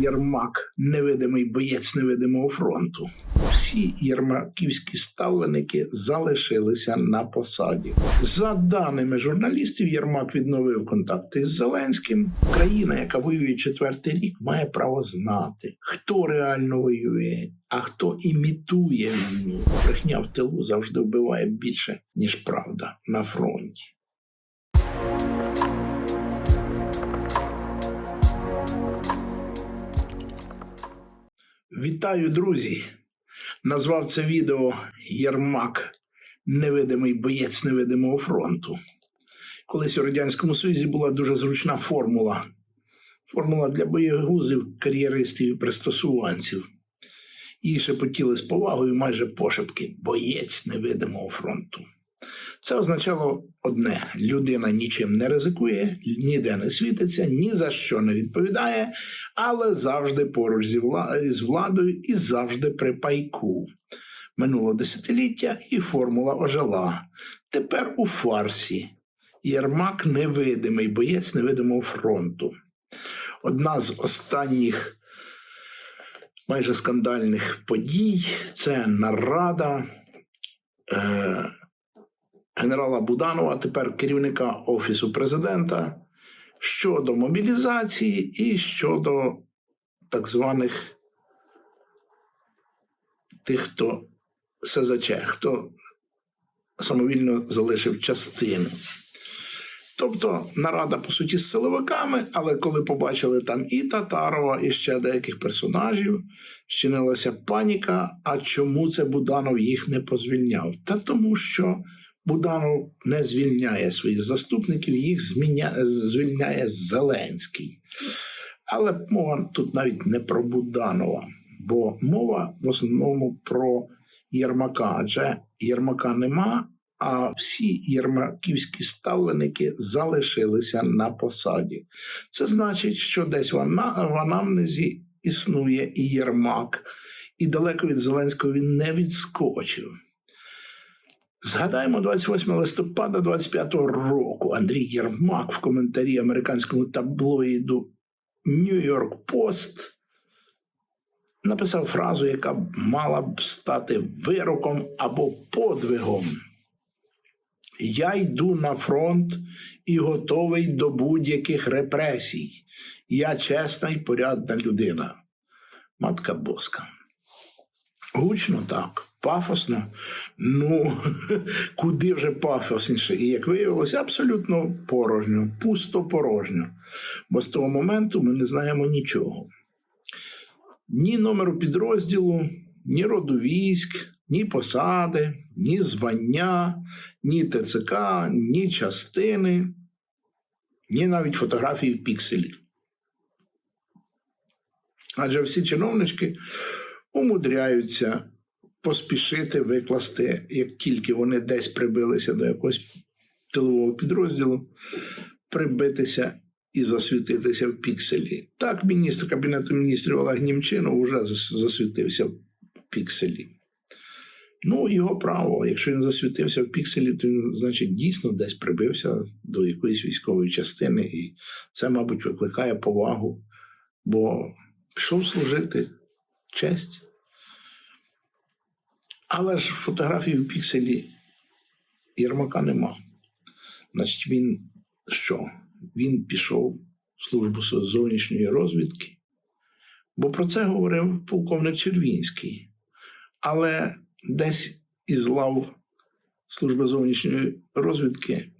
Єрмак, невидимий боєць невидимого фронту. Всі єрмаківські ставленики залишилися на посаді. За даними журналістів, Єрмак відновив контакти з Зеленським. Країна, яка воює четвертий рік, має право знати, хто реально воює, а хто імітує війну. Брехня в тилу завжди вбиває більше, ніж правда на фронті. Вітаю, друзі! Назвав це відео Єрмак невидимий боєць невидимого фронту. Колись у Радянському Союзі була дуже зручна формула. Формула для боєгузів, кар'єристів і пристосуванців. Її шепотіли з повагою майже пошепки боєць невидимого фронту. Це означало одне: людина нічим не ризикує, ніде не світиться, ні за що не відповідає, але завжди поруч з владою і завжди при пайку. Минуло десятиліття, і формула ожила. Тепер у фарсі. Єрмак невидимий боєць невидимого фронту. Одна з останніх майже скандальних подій це нарада. Е- генерала Буданова, тепер керівника Офісу президента, щодо мобілізації і щодо так званих тих, хто СЗЧ, хто самовільно залишив частину. Тобто нарада, по суті, з силовиками, але коли побачили там і Татарова, і ще деяких персонажів, щинилася паніка. А чому це Буданов їх не позвільняв? Та тому що Буданов не звільняє своїх заступників, їх зміня... звільняє Зеленський. Але мова тут навіть не про Буданова, бо мова в основному про Єрмака. Адже Єрмака нема, а всі єрмаківські ставленики залишилися на посаді. Це значить, що десь в, анамнезі існує і Єрмак, і далеко від Зеленського він не відскочив. Згадаємо 28 листопада 25-го року Андрій Єрмак в коментарі американському таблоїду Нью-Йорк Пост написав фразу, яка мала б стати вироком або подвигом. Я йду на фронт і готовий до будь-яких репресій. Я чесна і порядна людина. Матка Боска. Гучно так, пафосно. Ну, куди вже пафосніше. І як виявилося, абсолютно порожньо, пусто порожньо. Бо з того моменту ми не знаємо нічого. Ні номеру підрозділу, ні роду військ, ні посади, ні звання, ні ТЦК, ні частини, ні навіть фотографії в пікселі. Адже всі чиновнички умудряються поспішити викласти, як тільки вони десь прибилися до якогось тилового підрозділу, прибитися і засвітитися в пікселі. Так, міністр Кабінету міністрів Олег Німчинов вже засвітився в пікселі. Ну, його право. Якщо він засвітився в пікселі, то він, значить, дійсно десь прибився до якоїсь військової частини, і це, мабуть, викликає повагу, бо пішов служити честь. Але ж фотографії в пікселі Єрмака нема. Значить, він що? Він пішов в службу зовнішньої розвідки, бо про це говорив полковник Червінський. Але десь із лав служби зовнішньої розвідки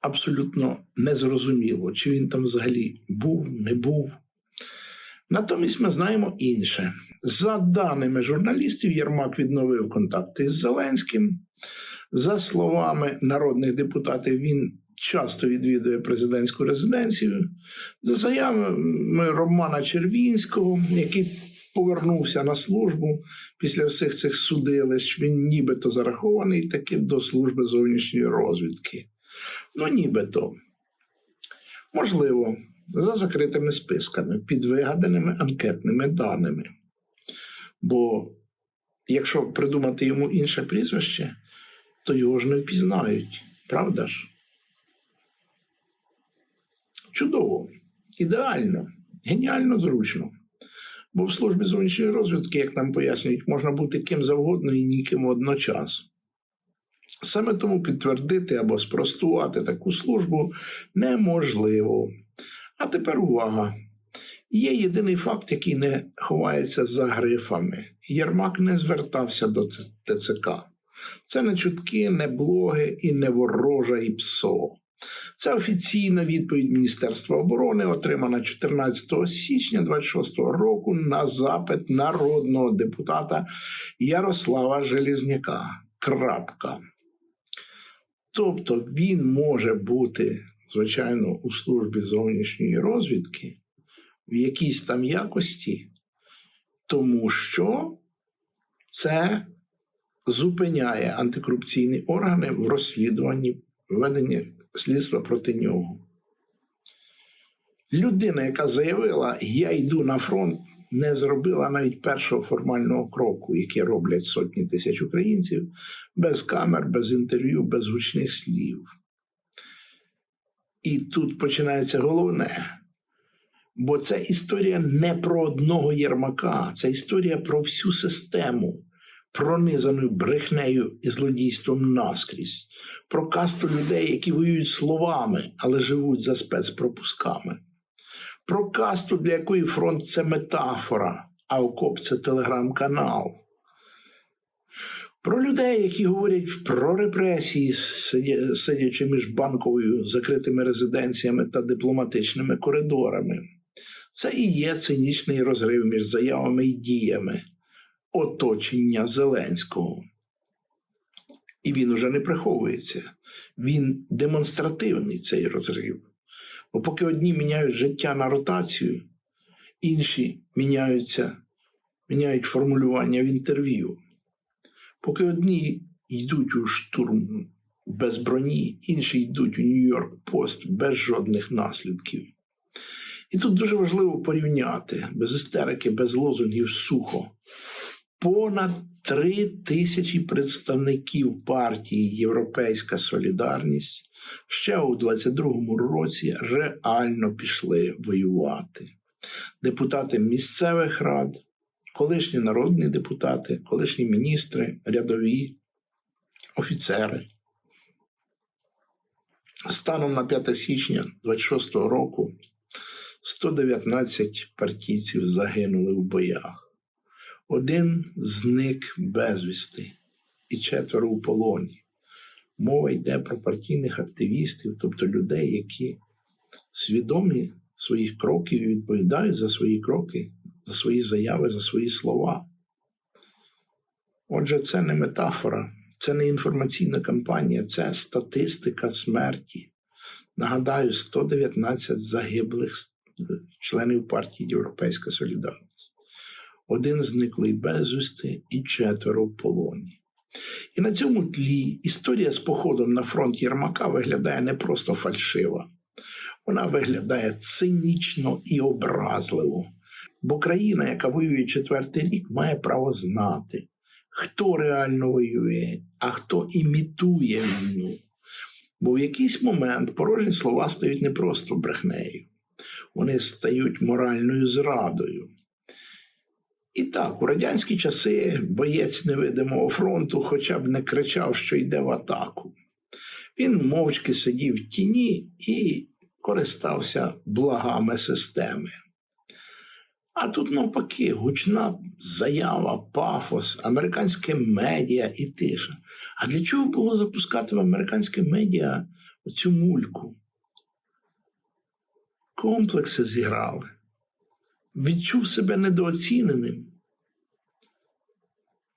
абсолютно незрозуміло, чи він там взагалі був, не був. Натомість ми знаємо інше. За даними журналістів, Єрмак відновив контакти з Зеленським. За словами народних депутатів, він часто відвідує президентську резиденцію. За заявами Романа Червінського, який повернувся на службу після всіх цих судилищ, він нібито зарахований таки до служби зовнішньої розвідки. Ну, нібито. Можливо, за закритими списками, під вигаданими анкетними даними. Бо якщо придумати йому інше прізвище, то його ж не впізнають, правда ж? Чудово, ідеально. Геніально зручно. Бо в службі зовнішньої розвідки, як нам пояснюють, можна бути ким завгодно і ніким водночас. Саме тому підтвердити або спростувати таку службу неможливо. А тепер увага. Є єдиний факт, який не ховається за грифами. Єрмак не звертався до ТЦК. Це не чутки, не блоги і не ворожа і ПСО. Це офіційна відповідь Міністерства оборони, отримана 14 січня 26 року на запит народного депутата Ярослава Желізняка. Крапка. Тобто він може бути, звичайно, у службі зовнішньої розвідки в якійсь там якості, тому що це зупиняє антикорупційні органи в розслідуванні веденні слідства проти нього. Людина, яка заявила, я йду на фронт, не зробила навіть першого формального кроку, який роблять сотні тисяч українців, без камер, без інтерв'ю, без гучних слів. І тут починається головне. Бо це історія не про одного Єрмака, це історія про всю систему, пронизану брехнею і злодійством наскрізь, про касту людей, які воюють словами, але живуть за спецпропусками, про касту, для якої фронт це метафора, а окоп це телеграм-канал. Про людей, які говорять про репресії, сидячи між банковою закритими резиденціями та дипломатичними коридорами. Це і є цинічний розрив між заявами і діями оточення Зеленського. І він уже не приховується. Він демонстративний цей розрив. Бо поки одні міняють життя на ротацію, інші міняються, міняють формулювання в інтерв'ю. Поки одні йдуть у штурм без броні, інші йдуть у Нью-Йорк Пост без жодних наслідків. І тут дуже важливо порівняти без істерики, без лозунгів сухо. Понад три тисячі представників партії Європейська Солідарність ще у 22-му році реально пішли воювати. Депутати місцевих рад, колишні народні депутати, колишні міністри, рядові, офіцери. Станом на 5 січня 26 року 119 партійців загинули в боях. Один зник безвісти і четверо у полоні. Мова йде про партійних активістів, тобто людей, які свідомі своїх кроків і відповідають за свої кроки, за свої заяви, за свої слова. Отже, це не метафора, це не інформаційна кампанія, це статистика смерті. Нагадаю, 119 загиблих членів партії Європейська Солідарність. Один зниклий безвісти і четверо в полоні. І на цьому тлі історія з походом на фронт Єрмака виглядає не просто фальшива, вона виглядає цинічно і образливо. Бо країна, яка воює четвертий рік, має право знати, хто реально воює, а хто імітує війну. Бо в якийсь момент порожні слова стають не просто брехнею, вони стають моральною зрадою. І так, у радянські часи боєць невидимого фронту хоча б не кричав, що йде в атаку. Він мовчки сидів в тіні і користався благами системи. А тут, навпаки, гучна заява, пафос, американське медіа і тиша. А для чого було запускати в американське медіа оцю мульку? Комплекси зіграли. Відчув себе недооціненим.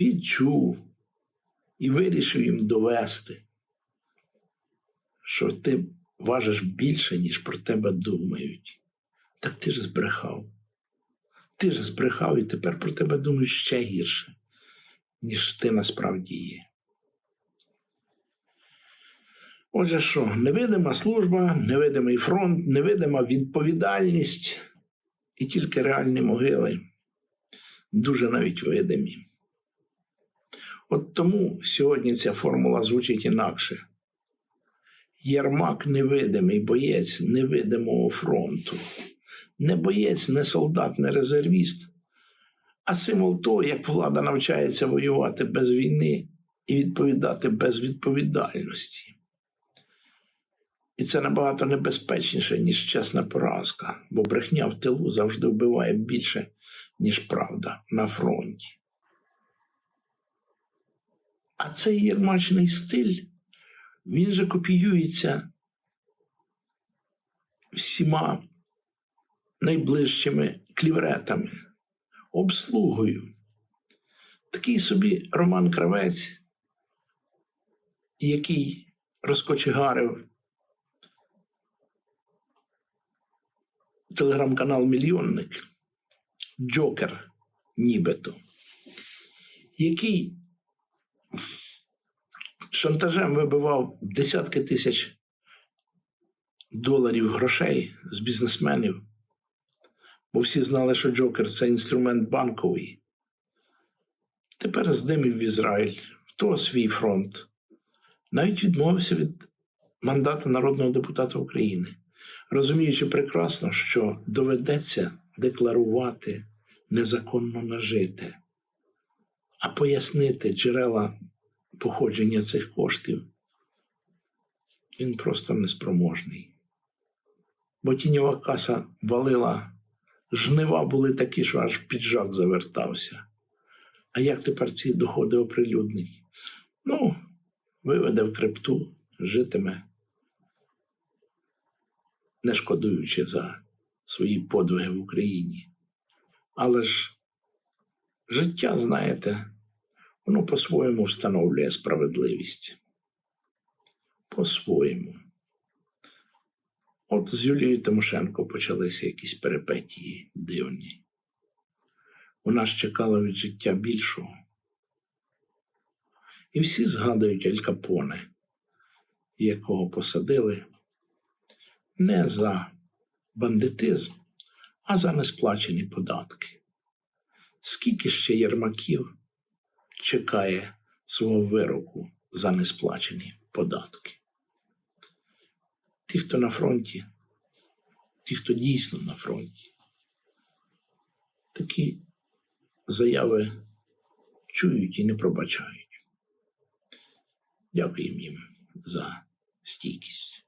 Відчув і вирішив їм довести, що ти важиш більше, ніж про тебе думають. Так ти ж збрехав. Ти ж збрехав і тепер про тебе думають ще гірше, ніж ти насправді є. Отже, що, невидима служба, невидимий фронт, невидима відповідальність і тільки реальні могили дуже навіть видимі. От тому сьогодні ця формула звучить інакше. Єрмак невидимий боєць невидимого фронту. Не боєць, не солдат, не резервіст, а символ того, як влада навчається воювати без війни і відповідати без відповідальності. І це набагато небезпечніше, ніж чесна поразка, бо брехня в тилу завжди вбиває більше, ніж правда на фронті. А цей єрмачний стиль, він же копіюється всіма найближчими клівретами, обслугою. Такий собі Роман Кравець, який розкочегарив телеграм-канал Мільйонник, Джокер, нібито, який шантажем вибивав десятки тисяч доларів грошей з бізнесменів, бо всі знали, що Джокер це інструмент банковий. Тепер здимів в Ізраїль, в того свій фронт. Навіть відмовився від мандата народного депутата України, розуміючи прекрасно, що доведеться декларувати незаконно нажите, а пояснити джерела походження цих коштів він просто неспроможний. Бо тіньова каса валила, жнива були такі, що аж піджак завертався. А як тепер ці доходи оприлюднить? Ну, виведе в крипту, житиме, не шкодуючи за свої подвиги в Україні. Але ж життя, знаєте, воно по-своєму встановлює справедливість. По-своєму. От з Юлією Тимошенко почалися якісь перипетії дивні. Вона ж чекала від життя більшого. І всі згадують Аль Капоне, якого посадили не за бандитизм, а за несплачені податки. Скільки ще єрмаків чекає свого вироку за несплачені податки? Ті, хто на фронті, ті, хто дійсно на фронті, такі заяви чують і не пробачають. Дякуємо їм за стійкість.